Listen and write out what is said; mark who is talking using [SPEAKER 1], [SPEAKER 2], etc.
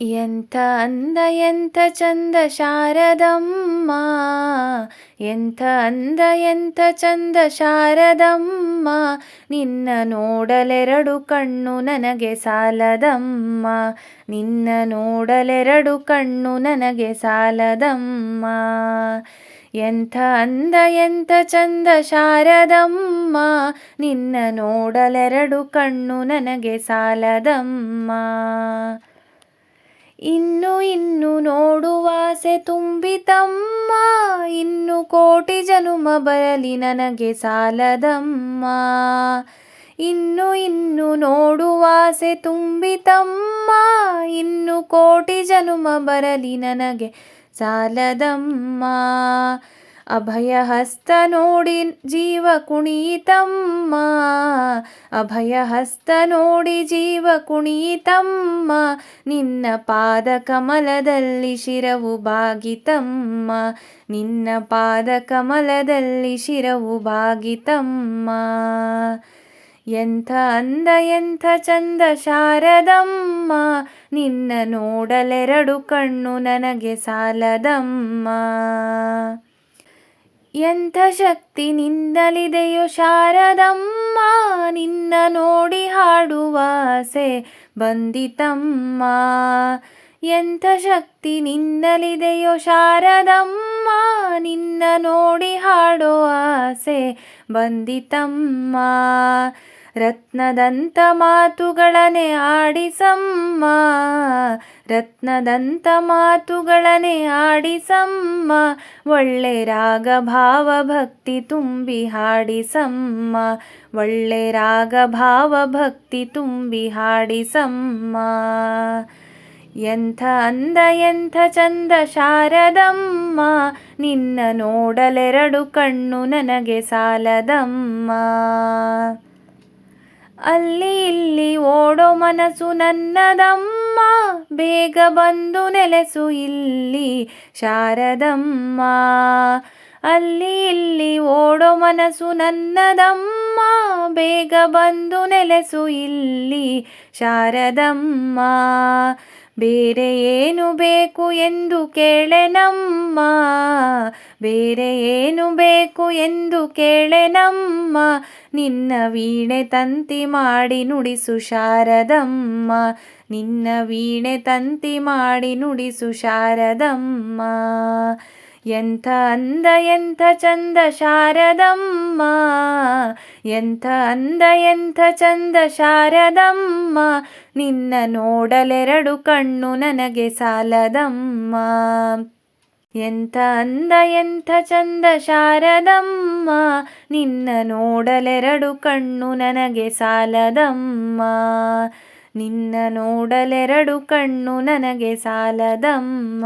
[SPEAKER 1] ಎಂಥ ಅಂದ ಎಂಥ ಚಂದ ಶಾರದಮ್ಮ? ಎಂಥ ಅಂದ ಎಂಥ ಚಂದ ಶಾರದಮ್ಮ? ನಿನ್ನ ನೋಡಲೆರಡು ಕಣ್ಣು ನನಗೆ ಸಾಲದಮ್ಮ. ನಿನ್ನ ನೋಡಲೆರಡು ಕಣ್ಣು ನನಗೆ ಸಾಲದಮ್ಮ. ಎಂಥ ಅಂದ ಎಂಥ ಚಂದ ಶಾರದಮ್ಮ? ನಿನ್ನ ನೋಡಲೆರಡು ಕಣ್ಣು ನನಗೆ ಸಾಲದಮ್ಮ. ಇನ್ನು ಇನ್ನು ನೋಡುವಾಸೆ ತುಂಬಿತಮ್ಮ. ಇನ್ನು ಕೋಟಿ ಜನುಮ ಬರಲಿ ನನಗೆ ಸಾಲದಮ್ಮ. ಇನ್ನು ಇನ್ನು ನೋಡುವಾಸೆ ತುಂಬಿತಮ್ಮ. ಇನ್ನು ಕೋಟಿ ಜನುಮ ಬರಲಿ ನನಗೆ ಸಾಲದಮ್ಮ. ಅಭಯ ಹಸ್ತ ನೋಡಿ ಜೀವ ಕುಣಿತಮ್ಮ. ಅಭಯ ಹಸ್ತ ನೋಡಿ ಜೀವ ಕುಣೀತಮ್ಮ. ನಿನ್ನ ಪಾದ ಕಮಲದಲ್ಲಿ ಶಿರವು ಬಾಗಿತಮ್ಮ. ನಿನ್ನ ಪಾದ ಕಮಲದಲ್ಲಿ ಶಿರವು ಬಾಗಿತಮ್ಮ. ಎಂಥ ಅಂದ, ಎಂಥ ಚಂದ ಶಾರದಮ್ಮ. ನಿನ್ನ ನೋಡಲೆರಡು ಕಣ್ಣು ನನಗೆ ಸಾಲದಮ್ಮ. ಎಂಥ ಶಕ್ತಿ ನಿಂದಲಿದೆಯೋ ಶಾರದಮ್ಮ, ನಿನ್ನ ನೋಡಿ ಹಾಡುವ ಆಸೆ ಬಂದಿತಮ್ಮ. ಎಂಥ ಶಕ್ತಿ ನಿಂದಲಿದೆಯೋ ಶಾರದಮ್ಮ, ನಿನ್ನ ನೋಡಿ ಹಾಡೋ ಆಸೆ ಬಂದಿತಮ್ಮ. ರತ್ನದಂತ ಮಾತುಗಳನೆ ಆಡಿಸಮ್ಮ. ರತ್ನದಂತ ಮಾತುಗಳನೆ ಆಡಿಸಮ್ಮ. ಒಳ್ಳೆ ರಾಗ ಭಾವ ಭಕ್ತಿ ತುಂಬಿ ಹಾಡಿಸಮ್ಮ. ಒಳ್ಳೆ ರಾಗ ಭಾವ ಭಕ್ತಿ ತುಂಬಿ ಹಾಡಿಸಮ್ಮ. ಎಂಥ ಅಂದ, ಎಂಥ ಚಂದ ಶಾರದಮ್ಮ. ನಿನ್ನ ನೋಡಲೆರಡು ಕಣ್ಣು ನನಗೆ ಸಾಲದಮ್ಮ. ಅಲ್ಲಿ ಇಲ್ಲಿ ಓಡೋ ಮನಸ್ಸು ನನ್ನದಮ್ಮ, ಬೇಗ ಬಂದು ನೆಲೆಸು ಇಲ್ಲಿ ಶಾರದಮ್ಮ. ಅಲ್ಲಿ ಇಲ್ಲಿ ಓಡೋ ಮನಸ್ಸು ನನ್ನದಮ್ಮ, ಬೇಗ ಬಂದು ನೆಲೆಸು ಇಲ್ಲಿ ಶಾರದಮ್ಮ. ಬೇರೆ ಏನು ಬೇಕು ಎಂದು ಕೇಳೆನಮ್ಮ ಬೇರೆ ಏನು ಬೇಕು ಎಂದು ಕೇಳೆನಮ್ಮ ನಿನ್ನ ವೀಣೆ ತಂತಿ ಮಾಡಿ ನುಡಿಸು ಶಾರದಮ್ಮ. ನಿನ್ನ ವೀಣೆ ತಂತಿ ಮಾಡಿ ನುಡಿಸು ಶಾರದಮ್ಮ. ಎಂಥ ಅಂದ, ಎಂಥ ಚಂದ ಶಾರದಮ್ಮ. ಎಂಥ ಅಂದ, ಎಂಥ ಚಂದ ಶಾರದಮ್ಮ. ನಿನ್ನ ನೋಡಲೆರಡು ಕಣ್ಣು ನನಗೆ ಸಾಲದಮ್ಮ. ಎಂಥ ಅಂದ, ಎಂಥ ಚಂದ ಶಾರದಮ್ಮ. ನಿನ್ನ ನೋಡಲೆರಡು ಕಣ್ಣು ನನಗೆ ಸಾಲದಮ್ಮ. ನಿನ್ನ ನೋಡಲೆರಡು ಕಣ್ಣು ನನಗೆ ಸಾಲದಮ್ಮ.